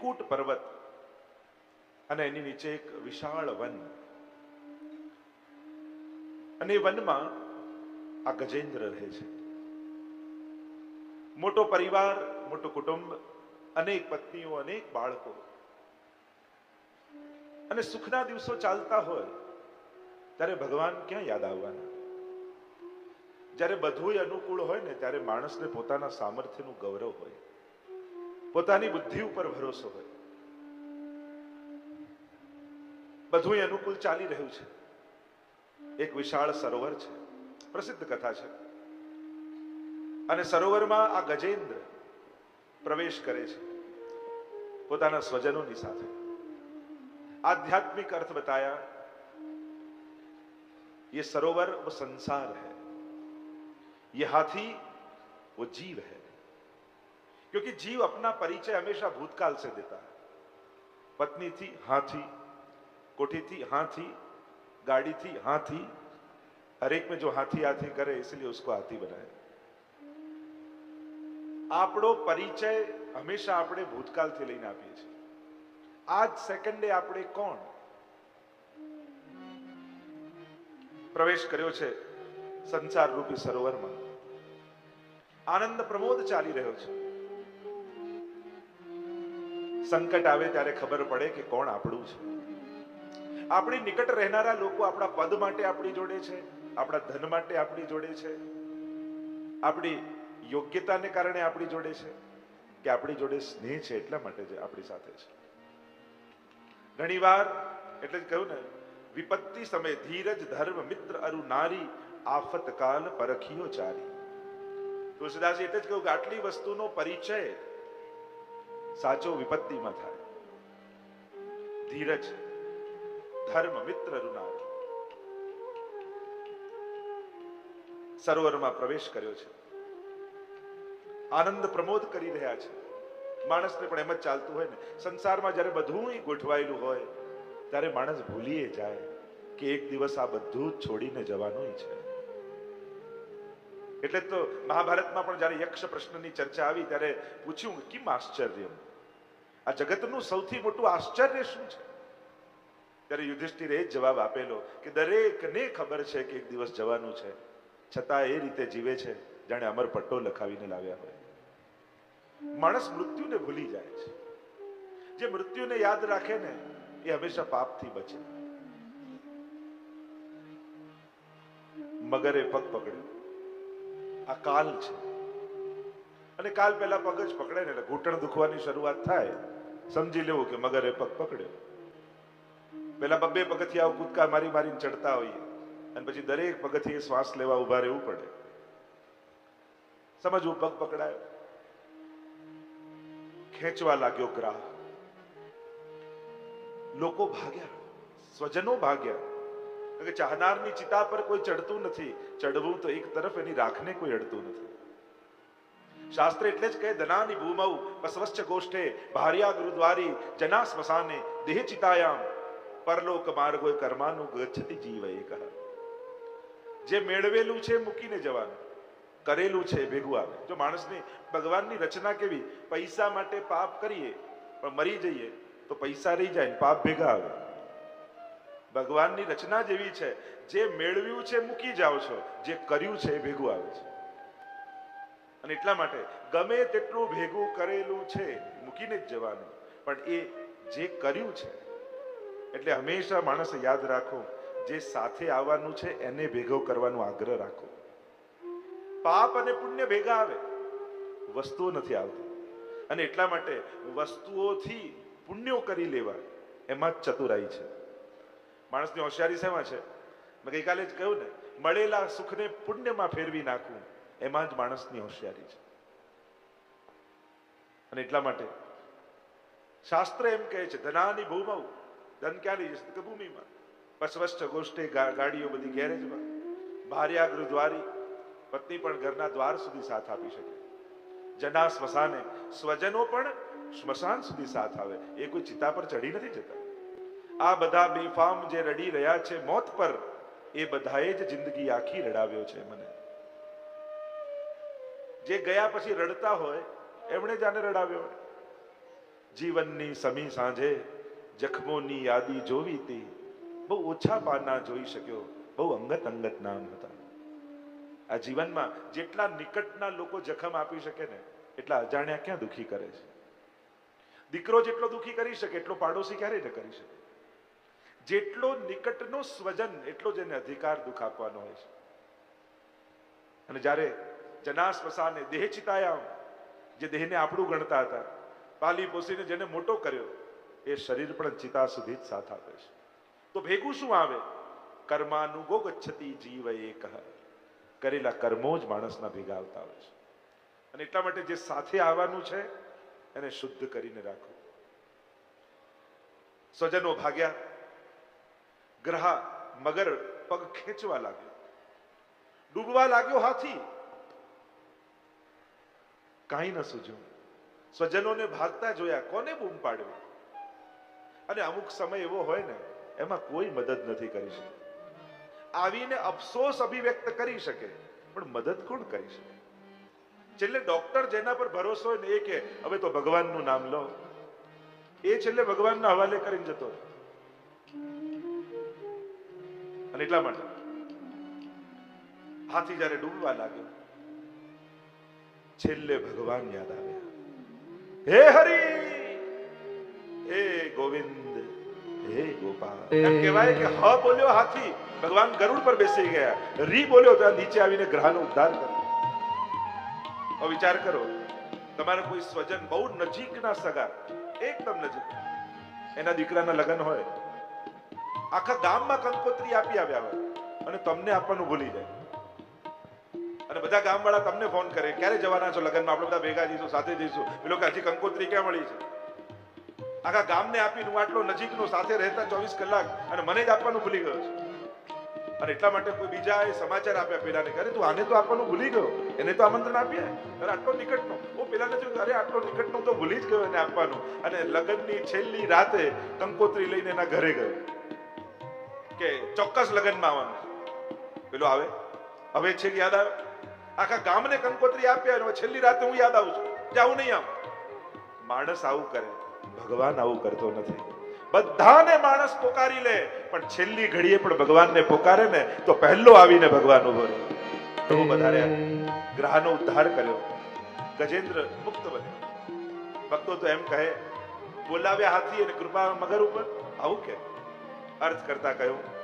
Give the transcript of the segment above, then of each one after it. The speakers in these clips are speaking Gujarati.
ત્રિકૂટ પર્વત અને એની નીચે એક વિશાળ વન. અને વનમાં આ ગજેન્દ્ર રહે છે. મોટો પરિવાર, મોટું કુટુંબ, અનેક પત્નીઓ, અનેક બાળકો. અને સુખના દિવસો ચાલતા હોય, ત્યારે ભગવાન ક્યાં યાદ આવવાના? જ્યારે બધું અનુકૂળ હોય ને, ત્યારે માણસને પોતાના સામર્થ્યનું ગૌરવ હોય. પોતાની બુદ્ધિ ઉપર ભરોસો હોય બધું અનુકૂળ ચાલી રહ્યું છે એક વિશાળ સરોવર છે પ્રસિદ્ધ કથા છે અને સરોવરમાં આ ગજેન્દ્ર પ્રવેશ કરે છે પોતાના સ્વજનોની સાથે आध्यात्मिक अर्थ बताया ये सरोवर वो संसार है ये हाथी वो जीव है क्योंकि जीव अपना परिचय हमेशा भूतकाल से देता है पत्नी थी हाथी कोठी थी हाथी गाड़ी थी हाथी हर एक में जो हाथी हाथी करे इसलिए उसको हाथी बनाए આપણો પરિચય હંમેશા આપણે ભૂતકાળથી લઈને આપીએ છીએ આજ સેકન્ડે આપણે કોણ પ્રવેશ કર્યો છે સંસાર રૂપી સરોવરમાં આનંદ પ્રમોદ ચાલી રહ્યો છે સંકટ આવે ત્યારે ખબર પડે કે કોણ આપણું છે. આપણી નિકટ રહેનારા લોકો આપણા પદ માટે આપણી જોડે છે, આપણા ધન માટે આપણી જોડે છે. આપણી યોગ્યતાને કારણે આપણી જોડે છે કે આપણી જોડે સ્નેહ છે એટલા માટે જે આપણી સાથે છે. ઘણીવાર, એટલે જ કહ્યું ને, વિપત્તિ સમય ધીરજ, ધર્મ, મિત્ર, અરુ, નારી, આફત કાલ, પરખિયો, ચારી. તુલસીદાસજી એટલે જ કહ્યું કે આટલી વસ્તુનો પરિચય સાચો વિપત્તિમાં થાય. ધીરજ, ધર્મ, મિત્ર ઋણાર સરોવરમાં પ્રવેશ કર્યો છે. આનંદ પ્રમોદ કરી રહ્યા છે. માણસને પણ એમ જ ચાલતું હોય ને, સંસારમાં જ્યારે બધું ગોઠવાયેલું હોય, ત્યારે માણસ ભૂલીએ જાય કે એક દિવસ આ બધું છોડીને જવાનું છે. એટલે તો મહાભારતમાં પણ જ્યારે યક્ષ પ્રશ્નની ચર્ચા આવી, ત્યારે પૂછ્યું કેમ આશ્ચર્ય? આ જગતનું સૌથી મોટું આશ્ચર્ય શું છે? ત્યારે યુધિષ્ઠિરે એ જવાબ આપેલો કે દરેકને ખબર છે કે એક દિવસ જવાનું છે. છતાં એ રીતે જીવે છે, જાણે અમર પટ્ટો લખાવીને લાવ્યા હોય. માણસ મૃત્યુને ભૂલી જાય છે. જે મૃત્યુને યાદ રાખે ને, એ હંમેશા પાપથી બચે. મગરે પગ પકડ્યો. આ કાલ છે. અને કાલ પહેલા પગ જ પકડે ને એટલે ઘૂંટણ દુખવાની શરૂઆત થાય. સમજી લેવું કે મગરે પગ પકડ્યો. પેલા બબ્બે પગથિયા કૂદકા મારી મારીને ચડતા હોઈએ. અને પછી દરેક પગથિયે શ્વાસ લેવા ઊભા રહેવું પડે. સમજવું, પગ પકડાયો. ખેંચવા લાગ્યો ગ્રાહ. લોકો ભાગ્યા, સ્વજનો ભાગ્યા. કે ચાહનારની ચિતા પર કોઈ ચડતું નથી, ચડવું તો એક તરફ એની રાખને કોઈ અડતું નથી. શાસ્ત્ર એટલે જ કહે, ધનાની ભૂમૌ બસવશ્ચ ગોષ્ઠે, ભાર્યા ગુરુદ્વારી જના સ્મશાને, દેહ ચિતાયામ, પરલોક માર્ગો કર્માનું ગચ્છતિ જીવ એ કહા જે મેળવેલું છે મૂકીને જવાનું, કરેલું છે ભેગું આવે. જો માણસની ભગવાનની રચના કેવી, પૈસા માટે પાપ કરીએ, પણ મરી જઈએ, તો પૈસા રહી જાય પાપ ભેગા આવે. ભગવાનની રચના જેવી છે. જે મેળવ્યું છે, મૂકી જાઓ છો. જે કર્યું છે, એ ભેગું આવે છે. અને એટલા માટે ગમે તેટલું ભેગું કરેલું છે, મૂકીને જ જવાનું. પણ એ જે કર્યું છે, એટલે હંમેશા માણસ યાદ રાખો જે સાથે આવવાનું છે, એને ભેગો કરવાનો આગ્રહ રાખો. પાપ અને પુણ્ય ભેગા આવે. વસ્તુઓ નથી આવતી. અને એટલા માટે વસ્તુઓથી પુણ્યો કરી લેવા, એમાં ચતુરાઈ છે. માણસની હોશિયારી શેમાં છે? મેં ગઈકાલે જ કહ્યું ને, મળેલા સુખને પુણ્યમાં ફેરવી નાખવું, એમાં જ માણસની હોશિયારી છે. અને એટલા માટે શાસ્ત્ર એમ કહે છે, ધનાની ભૂમવ ધન ક્યાં લઈ જશે કે ભૂમિમાં. પસવસ્ટ ગોષ્ઠે ગાડીઓ બધી ગેરેજમાં. ભાર્યા ગૃહદ્વારી પત્ની પણ ઘરના દ્વાર સુધી સાથ આપી શકે. જના સ્મશાને, સ્વજનો પણ સ્મશાન સુધી સાથ આવે. એ કોઈ ચિતા પર ચડી નથી જતા. આ બધા બેફામ જે રડી રહ્યા છે, મોત પર એ બધાએ જ જિંદગી આખી રડાવ્યો છે મને. જે ગયા પછી રડતા હોય, એમણે જ આને રડાવ્યો. જીવનની સમી સાંજે જખમોની યાદી જોવી તી બહુ ઓછા પાના જોઈ શક્યો, બહુ અંગત અંગત નામ હતા. આ જીવનમાં જેટલા નિકટના લોકો જખમ આપી શકે ને, એટલા અજાણ્યા ક્યાં દુખી કરે છે? દીકરો જેટલો દુખી કરી શકે, એટલો પાડોશી ક્યારેય ન કરી શકે? જેટલો નિકટનો સ્વજન, એટલો જ એને અધિકાર દુઃખ આપવાનો હોય છે. અને જ્યારે જના સ્મશાને દેહ ચિતાયા જે દેહને આપણું ગણતા હતા, પાલી પોસીને જેને મોટો કર્યો, એ શરીર પણ ચિતા સુધી જ સાથ આપે છે. તો ભેગું શું આવે? કર્માનુગો ગચ્છતી જીવ એ કહ કરેલા કર્મો જ માણસના ભેગા આવતા હોય છે. અને એટલા માટે જે સાથે આવવાનું છે, એને શુદ્ધ કરીને રાખો સ્વજનો ભાગ્યા ગ્રહા મગર પગ ખેંચવા લાગ્યો ડૂબવા લાગ્યો હાથી કાંઈ ન સૂજ્યું સ્વજનોને ભાગતા જોયા કોને બૂમ પાડવી અને અમુક સમય એવો હોય ને એમાં કોઈ મદદ નથી કરી શકે આવીને અફસોસ અભિવ્યક્ત કરી શકે પણ મદદ કોણ કરી શકે છેલ્લે ડોક્ટર જેના પર ભરોસો હોય ને એ કે હવે તો ભગવાનનું નામ લો. એ છેલ્લે ભગવાનના હવાલે કરીને જતો રહે. અને એટલા માટે. હાથી જ્યારે ડૂબવા લાગ્યો છેલ્લે ભગવાન યાદ આવ્યા. હે હરી હે ગોવિંદ હે ગોપાલ. એમ કહેવાય કે હ બોલ્યો હાથી ભગવાન ગરુડ પર બેસી ગયા. રી બોલ્યો ત્યાં નીચે આવીને ગ્રહનો ઉદ્ધાર કર્યો. વિચાર કરો તમારા કોઈ સ્વજન બહુ નજીકના સગા એકદમ નજીક. એના દીકરાના લગ્ન હોય આખા ગામમાં કંકોત્રી આપી આવ્યા હોય. અને તમને આપવાનું ભૂલી જાય. અને બધા ગામવાળા તમને ફોન કરે, ક્યારે જવાના છો લગ્નમાં? આપણે બધા ભેગા જઈશું સાથે જઈશું એ લોકો હજી કંકોત્રી ક્યાં મળી છે? આખા ગામને આપીને હું આટલો નજીકનો સાથે રહેતા ચોવીસ કલાક અને મને જ આપવાનું ભૂલી ગયો છું. અને એટલા માટે કોઈ બીજા એ સમાચાર આપ્યા પેલાને કરે તું આને તો આપવાનું ભૂલી ગયો. એને તો આમંત્રણ આપીએ અરે, આટલો નિકટનો. હું પેલાને જોયું અરે, આટલો નિકટનો તો ભૂલી જ ગયો એને આપવાનું. અને લગ્નની છેલ્લી રાતે કંકોત્રી લઈને એના ઘરે ગયો. કે ચોક્કસ લગ્નમાં આવવાનું પેલો આવે, હવે છેક યાદ આવે. આખા ગામને કંકોત્રી આપ્યા અને છેલ્લી રાતે હું યાદ આવું છું. જાવું નહીં આમ માણસ આવું કરે, ભગવાન આવું કરતો નથી. બધાને માણસ પોકારી લે, પણ છેલ્લી ઘડીએ પણ ભગવાનને પોકારે ને, તો પહેલો આવીને ભગવાન ઊભો રહે. પ્રભુ વધારે ગ્રહનો ઉદ્ધાર કર્યો. ગજેન્દ્ર મુક્ત બન્યો. ભક્તો તો એમ કહે, બોલાવ્યા હાથી અને કૃપા મગર ઉપર? આવું કે? અર્થ કરતા કહ્યું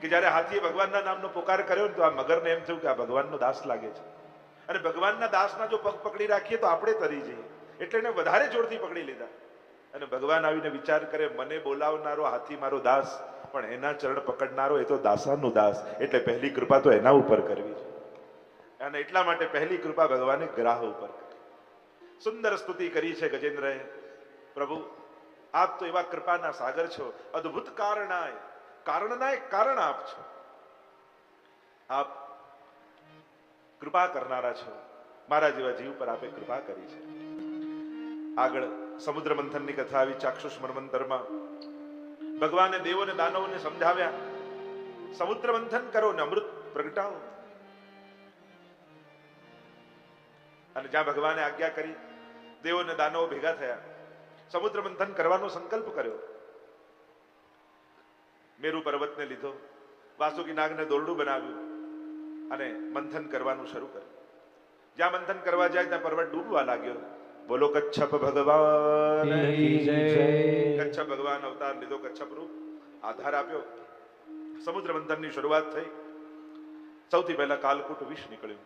કે જ્યારે હાથીએ ભગવાનના નામનો પોકાર કર્યો ને તો આ મગરને એમ થયું કે આ ભગવાનનો દાસ લાગે છે. અને ભગવાનના દાસના જો પગ પકડી રાખીએ તો આપણે તરી જઈએ. એટલે એને વધારે જોરથી પકડી લીધા. અને ભગવાન આવીને વિચાર કરે, મને બોલાવનારો હાથી મારો દાસ, પણ એના ચરણ પકડનારો એ તો દાસાનો દાસ. એટલે પહેલી કૃપા તો એના ઉપર કરવી છે. અને એટલા માટે પહેલી કૃપા ભગવાને ગ્રાહ ઉપર કરી. સુંદર સ્તુતિ કરી છે ગજેન્દ્રએ. પ્રભુ આપ તો એવા કૃપાના સાગર છો, અદ્ભુત કારણાય કારણનાય કારણ આપ છો. આપ કૃપા કરનારા છો. મારા જેવા જીવ પર આપે કૃપા કરી છે. આગળ સમુદ્ર મંથનની કથા આવી ચાક્ષુષ મનમંતરમાં ભગવાને દેવોને દાનવોને સમજાવ્યા સમુદ્ર મંથન કરો ને અમૃત પ્રગટાવો. અને જ્યાં ભગવાને આજ્ઞા કરી દેવો ને દાનવો ભેગા થયા. સમુદ્ર મંથન કરવાનો સંકલ્પ કર્યો. મેરુ પર્વતને લીધો વાસુકી નાગને દોરડું બનાવ્યું અને મંથન કરવાનું શરૂ કર્યું. જ્યાં મંથન કરવા જાય ત્યાં પર્વત ડૂબવા લાગ્યો. બોલો કચ્છપ ભગવાન કચ્છપ ભગવાન અવતાર લીધો કચ્છપ રૂપ. આધાર આપ્યો. સમુદ્ર મંથનની શરૂઆત થઈ. સૌથી પહેલા કાલકૂટ વિષ નીકળ્યું.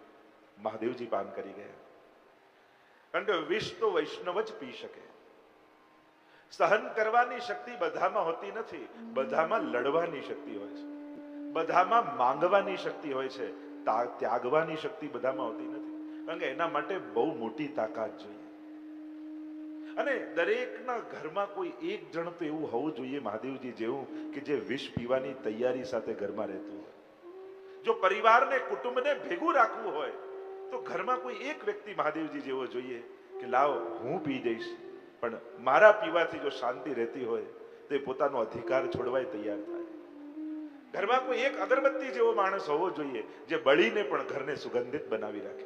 મહાદેવજી પાન કરી ગયા. કારણ કે વિષ તો વૈષ્ણવ જ પી શકે. સહન કરવાની શક્તિ બધામાં હોતી નથી. બધામાં લડવાની શક્તિ હોય છે. બધામાં માંગવાની શક્તિ હોય છે. ત્યાગવાની શક્તિ બધામાં હોતી નથી. કારણ કે એના માટે બહુ મોટી તાકાત જોઈએ. અને દરેકના ઘરમાં કોઈ એક જણ તો એવું હોવું જોઈએ મહાદેવજી જેવું કે જે વિષ પીવાની તૈયારી સાથે ઘરમાં રહેતું હોય. જો પરિવારને, કુટુંબને ભેગું રાખવું હોય, તો ઘરમાં કોઈ એક વ્યક્તિ મહાદેવજી જેવો જોઈએ કે લાવ, હું પી જઈશ પણ મારા પીવાથી જો શાંતિ રહેતી હોય, તો એ પોતાનો અધિકાર છોડવાય તૈયાર થાય. ઘરમાં કોઈ એક અગરબત્તી જેવો માણસ હોવો જોઈએ, જે બળીને પણ ઘરને સુગંધિત બનાવી રાખે.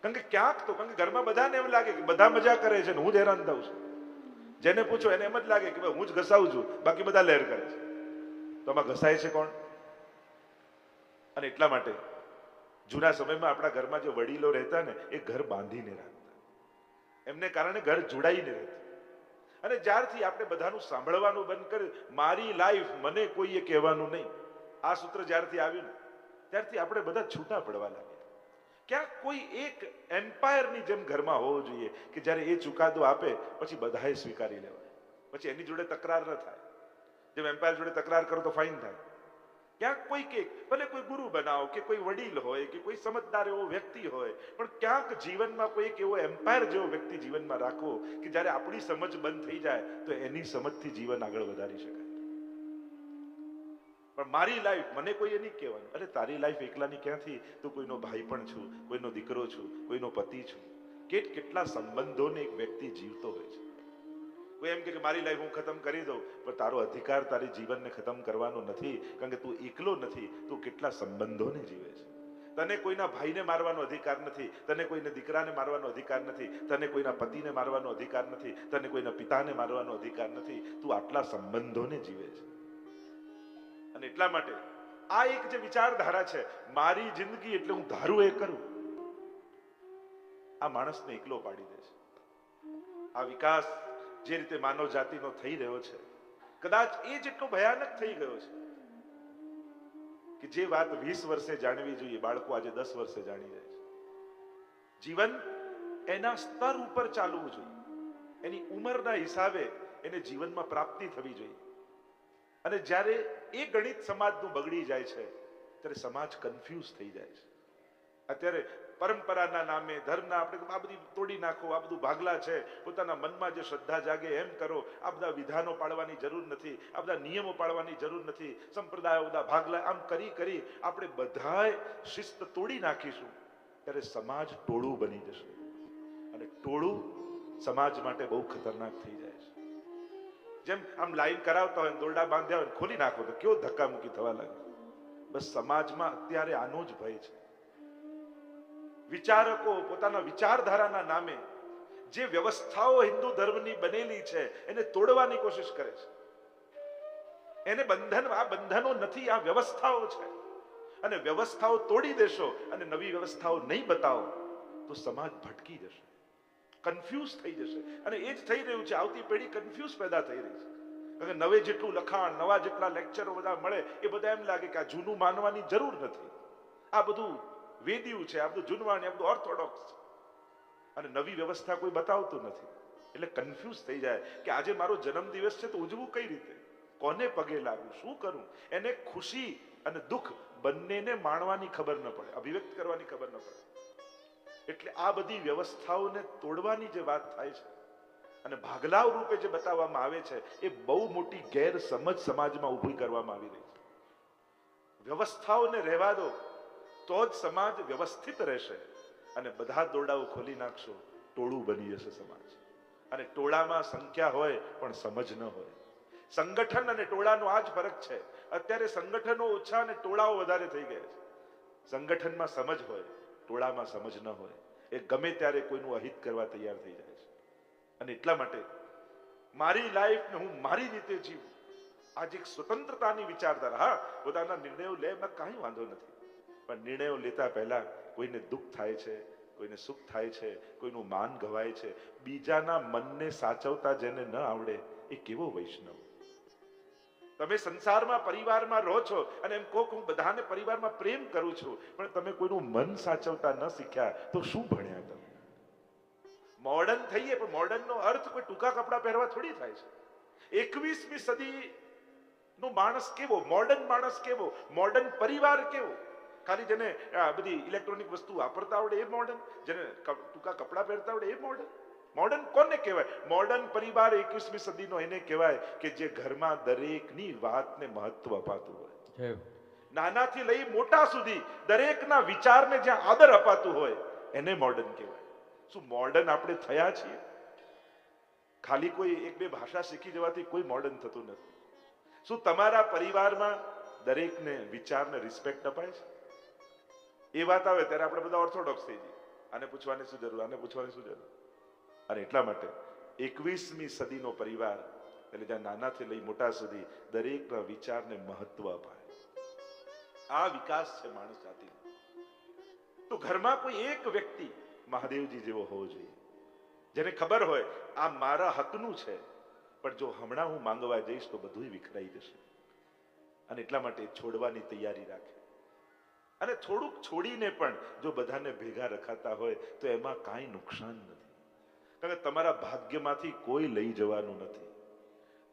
કારણ કે ક્યાંક તો, કારણ કે ઘરમાં બધાને એમ લાગે કે બધા મજા કરે છે ને હું જ હેરાન થાઉં છું. જેને પૂછો એને એમ જ લાગે કે હું જ ઘસાવું છું, બાકી બધા લહેર કરે છે. તો આમાં ઘસાય છે કોણ? અને એટલા માટે જૂના સમયમાં આપણા ઘરમાં જે વડીલો રહેતા ને, એ ઘર બાંધીને રાખતા એમને કારણે ઘર જોડાઈને રહેતું. અને જ્યારથી આપણે બધાનું સાંભળવાનું બંધ કર્યું, મારી લાઈફ મને કોઈએ કહેવાનું નહીં. આ સૂત્ર જ્યારથી આવ્યું ને, ત્યારથી આપણે બધા છૂટા પડવા લાગ્યા. ક્યાંક કોઈ એક એમ્પાયરની જેમ ઘરમાં હોવો જોઈએ કે જ્યારે એ ચુકાદો આપે, પછી બધાએ સ્વીકારી લેવાય. પછી એની જોડે તકરાર ન થાય. જેમ એમ્પાયર જોડે તકરાર કરો તો ફાઇન થાય. ક્યાંક કોઈ કે, ભલે કોઈ ગુરુ બનાવો, કે કોઈ વડીલ હોય, કે કોઈ સમજદાર એવો વ્યક્તિ હોય, પણ ક્યાંક જીવનમાં કોઈ એક એવો એમ્પાયર જેવો વ્યક્તિ જીવનમાં રાખવો કે જ્યારે આપણી સમજ બંધ થઈ જાય, તો એની સમજથી જીવન આગળ વધારી શકાય. પણ મારી લાઈફ મને કોઈ નહીં કહેવાનું. અરે, તારી લાઈફ એકલાની ક્યાંથી? તું કોઈનો ભાઈ પણ છું, કોઈનો દીકરો છું, કોઈનો પતિ છું. કેટ કેટલા સંબંધોને એક વ્યક્તિ જીવતો હોય છે. કોઈ એમ કે મારી લાઈફ હું ખતમ કરી દઉં, પણ તારો અધિકાર તારી જીવનને ખતમ કરવાનો નથી, કારણ કે તું એકલો નથી, તું કેટલા સંબંધોને જીવે છે. તને કોઈના ભાઈને મારવાનો અધિકાર નથી, તને કોઈને દીકરાને મારવાનો અધિકાર નથી, તને કોઈના પતિને મારવાનો અધિકાર નથી, તને કોઈના પિતાને મારવાનો અધિકાર નથી, તું આટલા સંબંધોને જીવે છે. અને એટલા માટે આ એક જે વિચારધારા છે, મારી જિંદગી એટલે હું ધારું એ કરું, આ માણસને એકલો પાડી દે છે. આ વિકાસ જે રીતે માનવ જાતિનો થઈ રહ્યો છે. કદાચ એ જેટલો ભયાનક થઈ ગયો છે કે જે વાત વીસ વર્ષે જાણવી જોઈએ, બાળકો આજે દસ વર્ષે જાણી જાય છે. જીવન એના સ્તર ઉપર ચાલવું જોઈએ. એની ઉંમરના હિસાબે એને જીવનમાં પ્રાપ્તિ થવી જોઈએ. અને જ્યારે એ ગણિત સમાજનું બગડી જાય છે, ત્યારે સમાજ કન્ફ્યુઝ થઈ જાય છે. અત્યારે પરંપરાના નામે, ધર્મના, આપણે આ બધી તોડી નાખો, આ બધું ભાગલા છે, પોતાના મનમાં જે શ્રદ્ધા જાગે એમ કરો. આ બધા વિધાનો પાળવાની જરૂર નથી, આ બધા નિયમો પાળવાની જરૂર નથી. સંપ્રદાયો બધા ભાગલા, આમ કરી કરી આપણે બધાય શિસ્ત તોડી નાખીશું. ત્યારે સમાજ ટોળું બની જશે. અને ટોળું સમાજ માટે બહુ ખતરનાક થઈ જાય છે. જેમ આમ લાઈન કરાવતા હોય દોરડા બાંધ્યા હોય ખોલી નાખો તો કેવો ધક્કામુક્કી થવા લાગે. બસ સમાજમાં અત્યારે આનો જ ભય છે. વિચારકો પોતાના વિચારધારાના નામે જે વ્યવસ્થાઓ હિન્દુ ધર્મની બનેલી છે, એને તોડવાની કોશિશ કરે છે. એને બંધન, આ બંધનો નથી, આ વ્યવસ્થાઓ છે. અને વ્યવસ્થાઓ તોડી દેશો અને નવી વ્યવસ્થાઓ નહીં બતાવો, તો સમાજ ભટકી જશે. કન્ફ્યુઝ થઈ જશે. અને એ જ થઈ રહ્યું છે, આવતી પેઢી કન્ફ્યુઝ પેદા થઈ રહી છે. કારણ કે નવે જેટલું લખાણ, નવા જેટલા લેક્ચરો બધા મળે, એ બધા એમ લાગે કે આ જૂનું માનવાની જરૂર નથી. આ બધું વેદ્યું છે, આ બધું જૂનવાણી આ બધું ઓર્થોડોક્સ અને નવી વ્યવસ્થા કોઈ બતાવતું નથી. એટલે કન્ફ્યુઝ થઈ જાય કે આજે મારો જન્મદિવસ છે તો ઉજવું કઈ રીતે? કોને પગે લાગવું? શું કરું? એને ખુશી અને દુઃખ બંનેને માણવાની ખબર ન પડે, અભિવ્યક્ત કરવાની ખબર ન પડે. એટલે આ બધી વ્યવસ્થાઓને તોડવાની જે વાત થાય છે અને ભાગલાવ રૂપે જે બતાવવામાં આવે છે, એ બહુ મોટી ગેરસમજ સમાજમાં ઊભી કરવામાં આવી રહી છે. વ્યવસ્થાઓને રહેવા દો. તો જ સમાજ વ્યવસ્થિત રહેશે. અને બધા દોરડાઓ ખોલી નાખશો. ટોળું બની જશે સમાજ. અને ટોળામાં સંખ્યા હોય, પણ સમજ ન હોય. સંગઠન અને ટોળાનો આ જ ફરક છે. અત્યારે સંગઠનો ઓછા અને ટોળાઓ વધારે થઈ ગયા છે. સંગઠનમાં સમજ હોય, ટોળામાં સમજ ન હોય. એ ગમે ત્યારે કોઈનું અહિત કરવા તૈયાર થઈ જાય છે. અને એટલા માટે મારી લાઈફને હું મારી રીતે જીવું. આજે એક સ્વતંત્રતાની વિચારધારા. હા, પોતાના નિર્ણયો લે, એમાં કાંઈ વાંધો નથી. પણ નિર્ણયો લેતા પહેલા કોઈને દુઃખ થાય છે, કોઈને સુખ થાય છે, કોઈનું માન ગવાય છે. બીજાના મનને સાચવતા જેને ન આવડે એ કેવો વૈષ્ણવ? તમે સંસારમાં, પરિવારમાં રહો છો અને એમ કહો કે હું બધાને પરિવારમાં પ્રેમ કરું છું, પણ તમે કોઈનું મન સાચવતા ન શીખ્યા તો શું ભણ્યા તમે? મોડર્ન થઈએ પણ મોડર્નનો અર્થ કોઈ ટૂંકા કપડાં પહેરવા થોડી થાય છે. એકવીસમી સદી નો માણસ કેવો? મોડર્ન માણસ કેવો? મોડર્ન પરિવાર કેવો? ખાલી જેને આ બધી ઇલેક્ટ્રોનિક વસ્તુ વાપરતા આવડે એ મોડર્ન જેને ટૂંકા કપડાં પહેરતા આવડે એ મોડર્ન મોડર્ન કોને કહેવાય? મોડર્ન પરિવાર એકવીસમી સદીનો એને કહેવાય કે જે ઘરમાં દરેકની વાતને મહત્વ અપાતું હોય. નાનાથી લઈ મોટા સુધી દરેકના વિચારને જ્યાં આદર અપાતું હોય એને મોડર્ન કહેવાય. શું મોડર્ન આપણે થયા છીએ? ખાલી કોઈ એક બે ભાષા શીખી જવાથી કોઈ મોડર્ન થતું નથી. શું તમારા પરિવારમાં દરેકને વિચારને રિસ્પેક્ટ અપાય છે? એ વાત આવે ત્યારે આપણે બધા ઓર્થોડોક્સ થઈ જઈએ. આને પૂછવાની શું જરૂર? આને પૂછવાની શું જરૂર? અને એટલા માટે એકવીસમી સદીનો પરિવાર, એટલે જ્યાં નાનાથી લઈ મોટા સુધી દરેકના વિચારને મહત્વ અપાય. આ વિકાસ છે માણસ જાતિનો. તો ઘરમાં કોઈ એક વ્યક્તિ મહાદેવજી જેવો હોવો જોઈએ. જેને ખબર હોય, આ મારા હકનું છે, પણ જો હમણાં હું માંગવા જઈશ તો બધું વિખરાઈ જશે. અને એટલા માટે છોડવાની તૈયારી રાખે. અને થોડુંક છોડીને પણ જો બધાને ભેગા રખાતા હોય, તો એમાં કાંઈ નુકસાન નથી. કારણ કે તમારા ભાગ્યમાંથી કોઈ લઈ જવાનું નથી.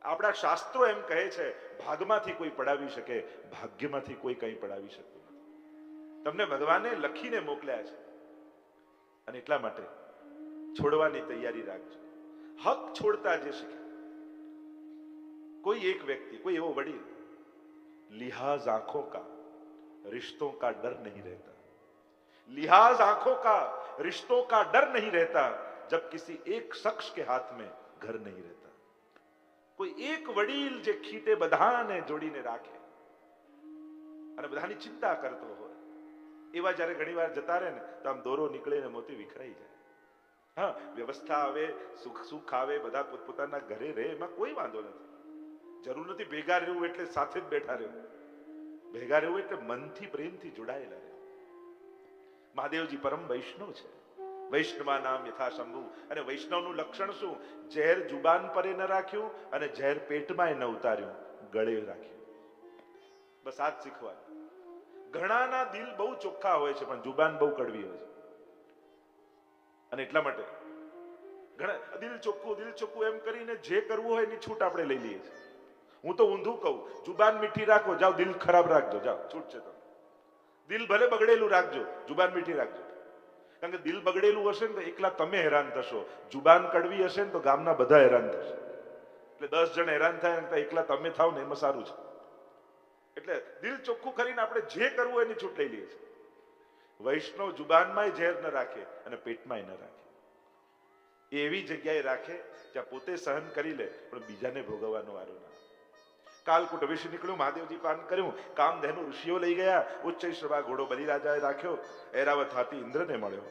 આપણા શાસ્ત્રો એમ કહે છે, ભાગમાંથી કોઈ પડાવી શકે, ભાગ્યમાંથી કોઈ કંઈ પડાવી શકતું નથી. તમને ભગવાને લખીને મોકલ્યા છે. અને એટલા માટે છોડવાની તૈયારી રાખજો. હક છોડતા જે શીખે. કોઈ એક વ્યક્તિ, કોઈ એવો વડીલ, લિહાઝ આંખો કા रिश्तों का डर नहीं रहता लिहाज आंखों का रिश्तों का डर नहीं रहता जब किसी एक शख्स के हाथ में घर नहीं रहता કોઈ એક વડીલ જે ખીટે બધાને જોડીને રાખે અને બધાની ચિંતા કરતો હોય એવા જ્યારે ઘણીવાર જતા રહે ને તો આમ દોરો નીકળે ને મોતી વિખરાઈ જાય હા વ્યવસ્થા આવે સુખ સુખ આવે બધા પોતપોતાના ઘરે રહે એમાં કોઈ વાંધો નથી જરૂર નથી ભેગા રહેવું એટલે સાથે જ બેઠા રહેવું ભેગા રહેવું એટલે મનથી પ્રેમથી જોડાયેલા રહેવું મહાદેવજી પરમ વૈષ્ણવ છે. વૈષ્ણવા નામ યથા શંભુ અને વૈષ્ણવનું લક્ષણ શું? ઝેર જુબાન પર ન રાખ્યું અને ઝેર પેટમાં ન ઉતાર્યું, ગળે રાખ્યું. બસ આ જ ઘણાના દિલ બહુ ચોખ્ખા હોય છે, પણ જુબાન બહુ કડવી હોય છે. અને એટલા માટે ઘણા, દિલ ચોખ્ખું દિલ ચોખ્ખું એમ કરીને જે કરવું હોય એની છૂટ આપણે લઈ લઈએ છીએ. હું તો ઊંધું કહું, જુબાન મીઠી રાખો, જાઓ, દિલ ખરાબ રાખજો, જાઓ, છૂટ છે તમે દિલ ભલે બગડેલું રાખજો, જુબાન મીઠી રાખજો. કારણ કે દિલ બગડેલું હશે ને તો એકલા તમે હેરાન થશો. જુબાન કડવી હશે ને તો ગામના બધા હેરાન થશે. એટલે દસ જણ હેરાન થાય ને એકલા તમે થાવ ને એમાં સારું છે. એટલે દિલ ચોખ્ખું કરીને આપણે જે કરવું એની છૂટ લઈ લઈએ છીએ. વૈષ્ણવ જુબાનમાંય ઝેર ન રાખે અને પેટમાંય ન રાખે. એવી જગ્યાએ રાખે જ્યાં પોતે સહન કરી લે, પણ બીજાને ભોગવવાનો વારો ના કાલકુટ વિશે નીકળ્યું મહાદેવજી પાન કર્યું કામધેનુ ઋષિઓ લઈ ગયા ઉચ્ચ સભા ઘોડો બલિરાજાએ રાખ્યો એરાવત હાથી ઇન્દ્રને મળ્યો.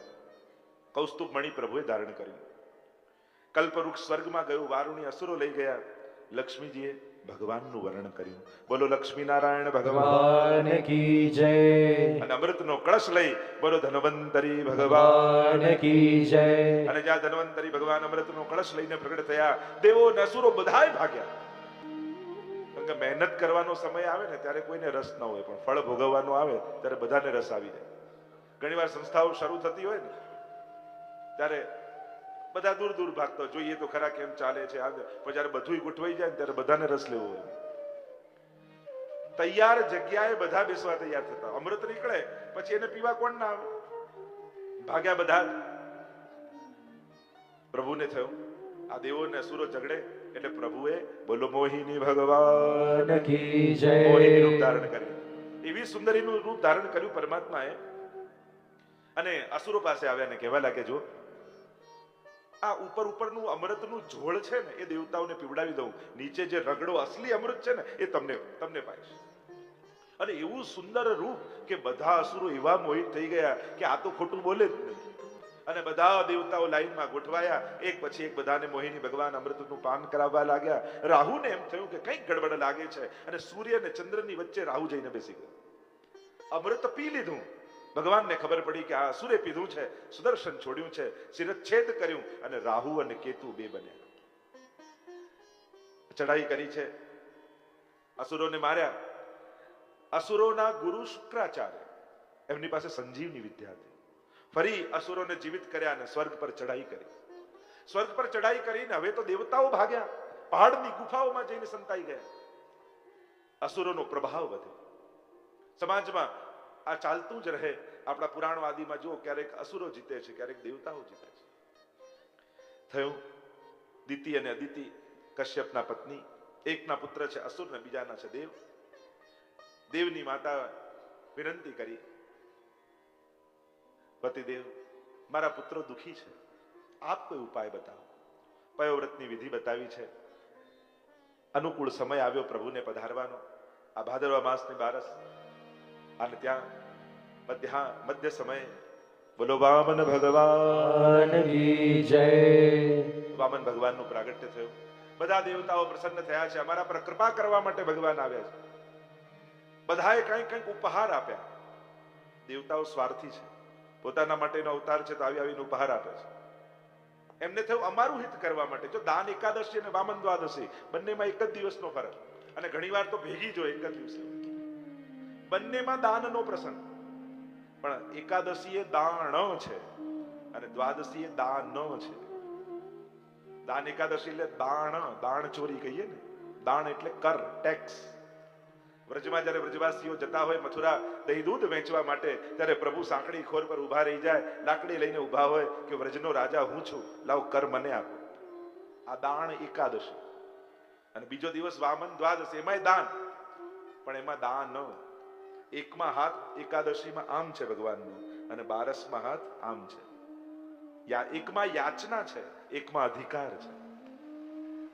કૌસ્તુભ મણિ પ્રભુએ ધારણ કર્યું. કલ્પવૃક્ષ સ્વર્ગમાં ગયું વારુણી અસુરો લઈ ગયા લક્ષ્મીજીએ ભગવાનનું વર્ણન કર્યું. બોલો લક્ષ્મી નારાયણ ભગવાન કી જય. અને અમૃતનો કળશ લઈ બોલો ધનવંતરી ભગવાન. કી જય. અને જ્યાં ધનવંતરી ભગવાન અમૃતનો કળશ લઈને પ્રગટ થયા દેવો નસુરો અસુરો બધાય ભાગ્યા. કે મહેનત કરવાનો સમય આવે ને ત્યારે કોઈને રસ ન હોય, પણ ફળ ભોગવવાનો આવે ત્યારે બધાને રસ આવી જાય. ઘણીવાર સંસ્થાઓ શરૂ થતી હોય ને, ત્યારે બધા દૂર દૂર ભાગતો, જોઈએ તો ખરા કેમ ચાલે છે આ પણ જ્યારે બધું ગોઠવાઈ જાય ને ત્યારે બધાને રસ લેવો હોય. તૈયાર જગ્યાએ બધા બેસવા તૈયાર થતા. અમૃત નીકળે, પછી એને પીવા કોણ ના આવે? ભાગ્યા બધા પ્રભુને થયું. આ દેવો ને અસુરો ઝઘડે એટલે પ્રભુએ બોલો મોહિની ભગવાન કી જય. મોહિની રૂપ ધારણ કર્યું. એવી સુંદરીનું રૂપ ધારણ કર્યું પરમાત્માએ. અને અસુરો પાસે આવ્યા ને કહેવા લાગે જો આ ઉપર ઉપરનું અમૃતનું ઝોળ છે ને એ દેવતાઓને પીવડાવી દઉં. નીચે જે રગડો અસલી અમૃત છે ને એ તમને તમને પાઈશ અને એવું સુંદર રૂપ કે બધા અસુરો એવા મોહિત થઈ ગયા કે આ તો ખોટું બોલે જ નહીં. અને બધા દેવતાઓ લાઈનમાં ગોઠવાયા. એક પછી એક બધાને મોહિની ભગવાન અમૃતનું પાન કરાવવા લાગ્યા. રાહુને એમ થયું કે કંઈક ગડબડ લાગે છે અને સૂર્ય અને ચંદ્રની વચ્ચે રાહુ જઈને બેસી ગયો. અમૃત પી લીધું. ભગવાનને ખબર પડી કે આ સૂર્ય પીધું છે, સુદર્શન છોડ્યું છે, શિરચ્છેદ કર્યું અને રાહુ અને કેતુ બે બન્યા. ચડાઈ કરી છે. અસુરોને માર્યા. અસુરોના ગુરુ શુક્રાચાર્ય. એમની પાસે સંજીવની વિદ્યા હતી. ફરી અસુરોને જીવિત કર્યા અને સ્વર્ગ પર ચડાઈ કરી. સ્વર્ગ પર ચડાઈ કરીને હવે તો દેવતાઓ ભાગ્યા. પહાડની ગુફાઓમાં જઈને સંતાઈ ગયા. અસુરોનો પ્રભાવ વધ્યો. સમાજમાં આ ચાલતું જ રહે. આપણા પુરાણવાદીમાં જો ક્યારેક અસુરો જીતે છે, ક્યારેક દેવતાઓ જીતે છે. થયું. દિતિ અને અદિતિ, કશ્યપના પત્ની, એકના પુત્ર છે અસુર ને બીજાના છે દેવ. દેવની માતા વિનંતી કરી. પતિદેવ મારા પુત્રો દુખી છે. આપ કોઈ ઉપાય બતાવો? પયોવ્રતની વિધિ બતાવી છે. અનુકૂળ સમય આવ્યો પ્રભુને પધારવાનો. આ ભાદરવા માસની બારસ. અને ત્યાં મધ્યા, મધ્ય સમયે બોલો, વામન ભગવાન જય. વામન ભગવાનનું પ્રાગટ્ય થયું. બધા દેવતાઓ પ્રસન્ન થયા છે. અમારા પર કૃપા કરવા માટે ભગવાન આવ્યા છે. બધાએ કંઈક કંઈક ઉપહાર આપ્યા. દેવતાઓ સ્વાર્થી છે. પોતાના માટેનો અવતાર છે તો આવી આવીને ઉપહાર આપે છે. એમને થયું અમારું હિત કરવા માટે. જો દાન એકાદશી અને વામન દ્વાદશી, બંનેમાં એક જ દિવસનો ફરક. અને ઘણીવાર તો ભેગી જો એક જ દિવસે. બંનેમાં દાનનો પ્રસંગ. પણ એકાદશી એ દાણ છે અને દ્વાદશી એ દાન છે. દાન એકાદશી એટલે દાણ દાણ ચોરી કહીએ ને. દાણ એટલે કર, ટેક્સ. વ્રજમાં જ્યારે વ્રજવાસીઓ જતા હોય મથુરા દહીં દૂધ વેચવા માટે, ત્યારે પ્રભુ સાંકડી ખોર પર ઊભા રહી જાય, લાકડી લઈને ઊભા હોય કે વ્રજનો રાજા, હું છું, લાવ કર મને આપો. આ દાણ એકાદશી. અને બીજો દિવસ વામન દ્વાદશ, એમાંય દાન. પણ એમાં દાન એકમાં હાથ, એકાદશીમાં આમ છે ભગવાનનો. અને બારસમાં હાથ, આમ છે. યા એકમાં યાચના છે, એકમાં અધિકાર છે.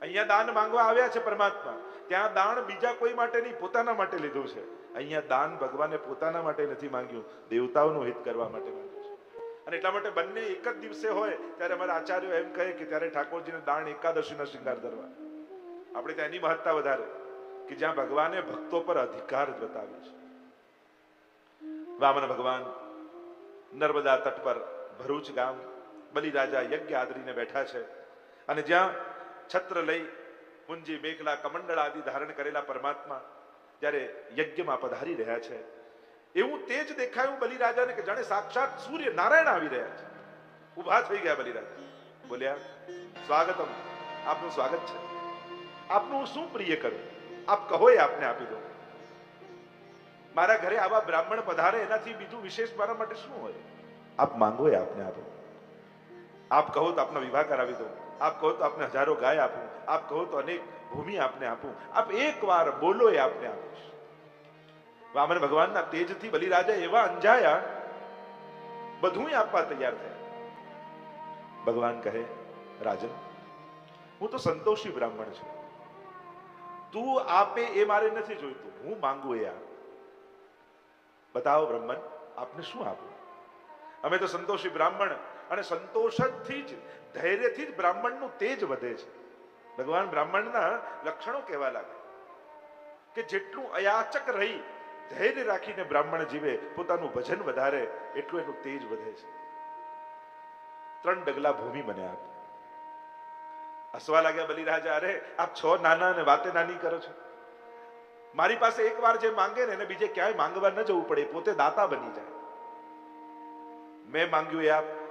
અહીંયા દાન માંગવા આવ્યા છે પરમાત્મા. ત્યાં દાન બીજા કોઈ માટે નહીં, પોતાના માટે લીધું છે. અહીંયા દાન ભગવાને પોતાના માટે નથી માંગ્યું, દેવતાઓનું હિત કરવા માટે માંગ્યું છે. અને એટલા માટે બંને એક જ દિવસે હોય, ત્યારે અમારા આચાર્યો એમ કહે કે ત્યારે ઠાકોરજીને દાન એકાદશીના શિંગાર ધરવા. આપણે ત્યાં એની મહત્તા વધારે, કે જ્યાં ભગવાને ભક્તો પર અધિકાર જ બતાવ્યો છે. વામન ભગવાન, નર્મદા તટ પર ભરૂચ ગામ, બલિરાજા યજ્ઞ આદરીને બેઠા છે. અને જ્યાં છત્ર લઈ મુંજી મેઘલા કમંડળ આદિ ધારણ કરેલા પરમાત્મા જ્યારે યજ્ઞમાં પધારી રહ્યા છે, એવું તે જ દેખાયું બલિરાજાને કે જાણે સાક્ષાત સૂર્ય નારાયણ આવી રહ્યા છે. ઊભા થઈ ગયા બલિરાજ. બોલ્યા, સ્વાગતમ. આપનું સ્વાગત છે. આપનું હું શું પ્રિય કરું? આપ કહો એ આપને આપી દો. મારા ઘરે આવા બ્રાહ્મણ પધારે એનાથી બીજું વિશેષ મારા માટે શું હોય? આપ માંગો એ આપને આપો. આપ કહો તો આપનો વિવાહ કરાવી દો. આપ કહો તો આપને હજારો ગાય આપું, આપ કહો તો અનેક ભૂમિ આપને આપું. આપ એક વાર બોલો એ આપને આપીશ. વામન ભગવાનના તેજથી બલિરાજા એવા અંજાયા બધું આપવા તૈયાર થયા. ભગવાન કહે, રાજન, હું તો સંતોષી બ્રાહ્મણ છું. તું આપે એ મારે નથી જોઈતું. હું માંગુ એ આપ. બતાવો બ્રહ્મન, આપને શું આપું? અમે તો સંતોષી બ્રાહ્મણ અને સંતોષથી જ, ધૈર્યથી જ બ્રાહ્મણનું તેજ વધે છે. ભગવાન બ્રાહ્મણના લક્ષણો કહેવા લાગે કે જેટલું અયાચક રહી, ધૈર્ય રાખીને બ્રાહ્મણ જીવે, પોતાનું ભજન વધારે, એટલું એનું તેજ વધે છે. ત્રણ ડગલા ભૂમિ મને આપ. હસવા લાગ્યા બલિરાજા, અરે, આપ છો નાના અને વાતે નાની કરો છો. મારી પાસે એક વાર જે માંગે ને એને બીજે ક્યાંય માંગવા ન જવું પડે, પોતે દાતા બની જાય. મેં માંગ્યું એ આપ.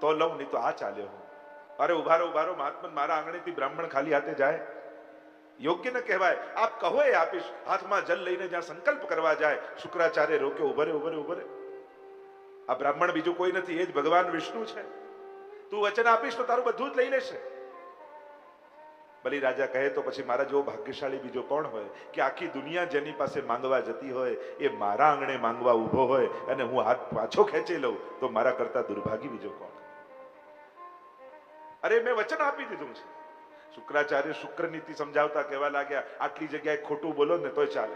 તો લઉં, નહીં તો આ ચાલ્યો હું. અરે ઉભારો ઉભારો મહાત્મન મારા આંગણેથી બ્રાહ્મણ ખાલી હાથે જાય. યોગ્ય ન કહેવાય. આપ કહો એ આપીશ. હાથમાં જલ લઈને જ્યાં સંકલ્પ કરવા જાય, શુક્રાચાર્ય રોક્યો ઉભરે ઉભરે ઉભરે આ બ્રાહ્મણ બીજું કોઈ નથી, એ જ ભગવાન વિષ્ણુ છે. તું વચન આપીશ તો તારું બધું જ લઈ લેશે. બલિરાજા કહે તો પછી મારા જેવો ભાગ્યશાળી બીજો કોણ હોય? કે આખી દુનિયા જેની પાસે માંગવા જતી હોય, એ મારા આંગણે માંગવા ઊભો હોય અને હું હાથ પાછો ખેંચી લઉં, તો મારા કરતા દુર્ભાગી બીજો કોણ? અરે, મેં વચન આપી દીધું છે. શુક્રાચાર્ય શુક્ર નીતિ સમજાવતા કહેવા લાગ્યા, આટલી જગ્યાએ ખોટું બોલો ને તોય ચાલે.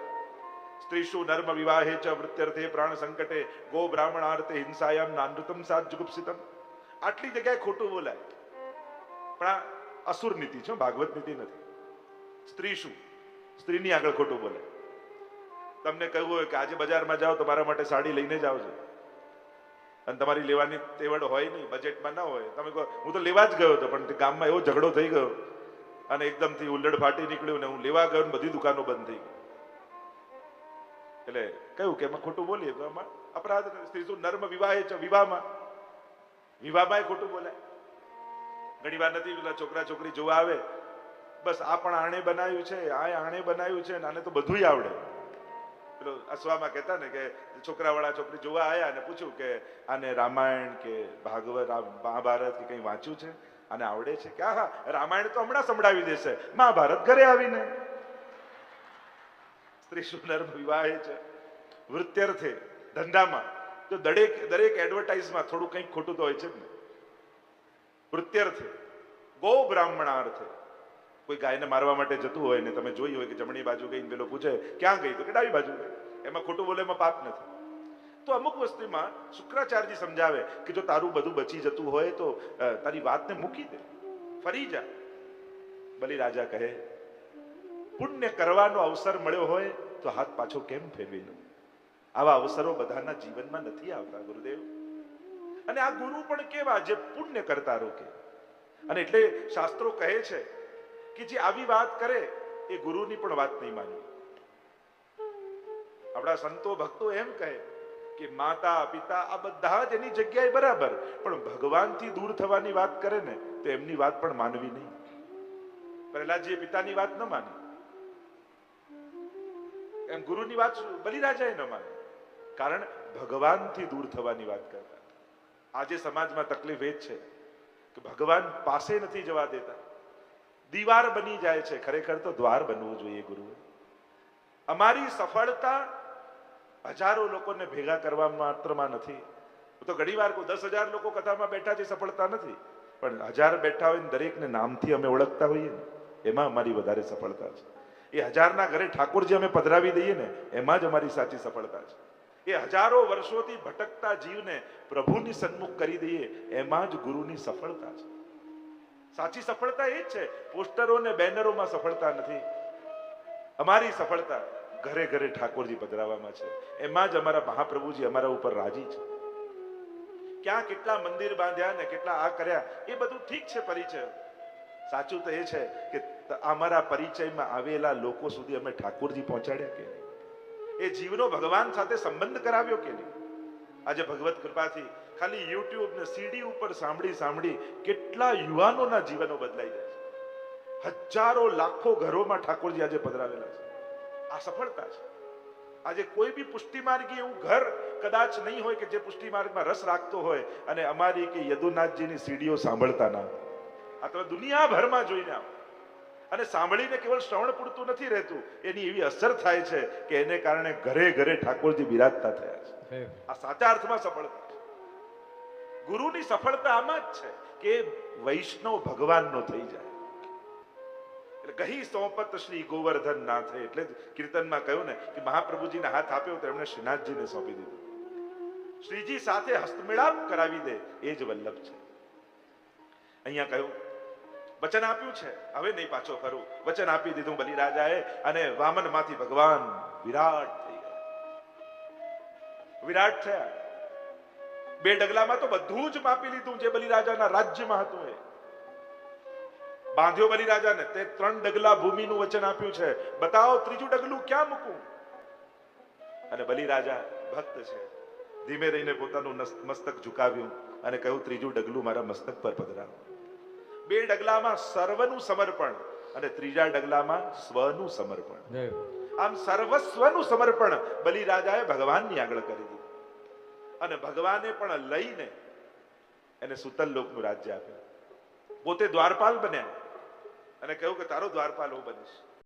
સ્ત્રીશુ નર્મ વિવાહે ચ વૃત્યર્થે પ્રાણ સંકટે, ગો બ્રાહ્મણ આર્તે હિંસાયામ નાનૃતમ સાત જુગુપ્સિતમ. આટલી જગ્યાએ ખોટું બોલાય. પણ આ અસુર નીતિ છે ભાગવત નીતિ નથી. સ્ત્રી શું સ્ત્રીની આગળ ખોટું બોલે. તમને કહ્યું હોય કે આજે બજારમાં જાઓ તો મારા માટે સાડી લઈને જ આવજો. અને તમારી લેવાની તેવડ હોય નહીં બજેટમાં ના હોય. તમે કહો, હું તો લેવા જ ગયો હતો, પણ ગામમાં એવો ઝઘડો થઈ ગયો અને એકદમથી ઉલ્લડ ફાટી નીકળ્યું ને હું લેવા ગયો ને બધી દુકાનો બંધ થઈ એટલે કહ્યું કે એમાં ખોટું બોલીએ તો એમાં અપરાધ. સ્ત્રી શું નર્મ વિવાહ છે, વિવાહમાં? વિવાહમાં ખોટું બોલાય. ઘણી વાર નથી, પેલા છોકરા છોકરી જોવા આવે. બસ આ પણ આણે બનાવ્યું છે આ આણે બનાવ્યું છે અને આને તો બધુંય આવડે. પેલો અસવામાં કહેતા ને કે છોકરાવાળા છોકરી જોવા આવ્યા અને પૂછ્યું કે આને રામાયણ કે ભાગવત મહાભારત કે કંઈ વાંચ્યું છે? આને આવડે છે કે હા રામાયણ તો હમણાં સંભળાવી દેશે. મહાભારત ઘરે આવીને. સ્ત્રી સુનર્મ વિવાહે છે. વૃત્યર્થે, ધંધામાં. તો દરેક દરેક એડવર્ટાઇઝમાં થોડું કંઈક ખોટું તો હોય છે જ ને. વૃત્યર્થે, ગો બ્રાહ્મણાર્થે કોઈ ગાયને મારવા માટે જતું હોય ને તમે જોયું હોય કે જમણી બાજુ ગઈ પેલો પૂછે, ક્યાં ગઈ? તો કે, ડાબી બાજુ એમાં ખોટું બોલે એમાં પાપ નથી. તો અમુક વસ્તુમાં શુક્રાચાર્યજી સમજાવે કે જો તારું બધું બચી જતું હોય તો તારી વાતને મૂકી દે. ફરી જા. બલિ રાજા કહે, પુણ્ય કરવાનો અવસર મળ્યો હોય તો હાથ પાછો કેમ ફેરવીનો? આવા અવસરો બધાના જીવનમાં નથી આવતા, ગુરુદેવ. અને આ ગુરુ પણ કેવા જે પુણ્ય કરતા રોકે. અને એટલે શાસ્ત્રો કહે છે કે જે આવી વાત કરે, એ ગુરુની પણ વાત નહીં માનવી આપણા સંતો ભક્તો એમ કહે કે માતા, પિતા આ બધા જ એની જગ્યાએ બરાબર, પણ ભગવાનથી દૂર થવાની વાત કરે ને, તો એમની વાત પણ માનવી નહીં. પ્રહલાદજીએ પિતાની વાત ન માની, એમ ગુરુની વાત બલિરાજાએ ન માની, કારણ ભગવાનથી દૂર થવાની વાત કરતા. આજે સમાજમાં તકલીફ એ જ છે કે ભગવાન પાસે નથી જવા દેતા. દીવાર બની જાય છે. ખરેખર તો દ્વાર બનવું જોઈએ ગુરુ અમારી સફળતા હજારો લોકોને ભેગા કરવા માત્રમાં નથી. તો ઘણી વાર કહું, દસ હજાર લોકો કથામાં બેઠા છે, સફળતા નથી. પણ હજાર બેઠા હોય ને દરેકને નામથી અમે ઓળખતા હોઈએ ને, એમાં અમારી વધારે સફળતા છે. એ હજારના ઘરે ઠાકોરજી અમે પધરાવી દઈએ ને, એમાં જ અમારી સાચી સફળતા છે. એ હજારો વર્ષોથી ભટકતા જીવને પ્રભુની સન્મુખ કરી દઈએ, એમાં જ ગુરુની સફળતા છે. સાચી સફળતા એ જ છે. પોસ્ટરો ને બેનરોમાં સફળતા નથી. અમારી સફળતા ઘરે ઘરે ઠાકોરજી પધરાવવામાં છે. એમાં જ અમારા મહાપ્રભુજી અમારા ઉપર રાજી છે. ક્યાં કેટલા મંદિર બાંધ્યા ને કેટલા આ કર્યા, એ બધું ઠીક છે પરિચય. સાચું તો એ છે કે અમારા પરિચયમાં આવેલા લોકો સુધી અમે ઠાકોરજી પહોંચાડ્યા કે એ જીવનો ભગવાન સાથે સંબંધ કરાવ્યો કે નહીં? આજે ભગવત કૃપાથી ખાલી યુટ્યુબ ને સીડી ઉપર સાંભળી સાંભળી કેટલા યુવાનોના જીવનો બદલાઈ જાય છે. હજારો લાખો ઘરોમાં ઠાકોરજી આજે પધરાવેલા છે. આ સફળતા છે. આજે કોઈ બી પુષ્ટિ માર્ગી એવું ઘર કદાચ નહીં હોય કે જે પુષ્ટિ માર્ગમાં રસ રાખતો હોય અને અમારી કે યદુનાથજીની સીડીઓ સાંભળતા ના. આ તમે દુનિયાભરમાં જોઈને આવો. અને સાંભળીને કેવળ શ્રવણ પૂરતું નથી રહેતું એની એવી અસર થાય છે કે એને કારણે ઘરે ઘરે ઠાકોરજી બિરાજતા થયા છે. આ સાચા અર્થમાં સફળતા. ગુરુની સફળતા આમાં જ છે કે વૈષ્ણવ ભગવાનનો થઈ જાય. એટલે કહી સોંપત શ્રી ગોવર્ધન નાથે એટલે કીર્તનમાં કહ્યું ને કે મહાપ્રભુજીને હાથ આપ્યો તો એમણે શ્રીનાથજીને સોંપી દીધું. શ્રીજી સાથે હસ્તમેળાપ કરાવી દે એ જ વલ્લભ છે. અહીંયા કહ્યું, વચન આપ્યું છે. હવે નહીં પાછો ફરું. વચન આપી દીધું બલિરાજાએ અને વામનમાંથી ભગવાન વિરાટ થઈ ગયા. વિરાટ થયા. બે ડગલામાં તો બધું જ માપી લીધું જે બલિરાજાના રાજ્યમાં હતું એ. બાંધ્યો બલિરાજાને તે ત્રણ ડગલા ભૂમિનું વચન આપ્યું છે. બતાવો ત્રીજું ડગલું ક્યાં મૂકું અને બલિરાજા ભક્ત છે. ધીમે રહીને પોતાનું મસ્તક ઝુકાવ્યું અને કહ્યું ત્રીજું ડગલું મારા મસ્તક પર પધરાવો. બે ડગલામાં સર્વનું સમર્પણ અને ત્રીજા ડગલામાં સ્વનું સમર્પણ. આમ સર્વસ્વનું સમર્પણ બલિરાજાએ ભગવાનની આગળ કરી દીધું. અને ભગવાને પણ લઈને એને સુતલ લોકનું રાજ્ય આપ્યું. પોતે દ્વારપાલ બન્યા અને કહ્યું કે તારો દ્વારપાલ હું બનીશ.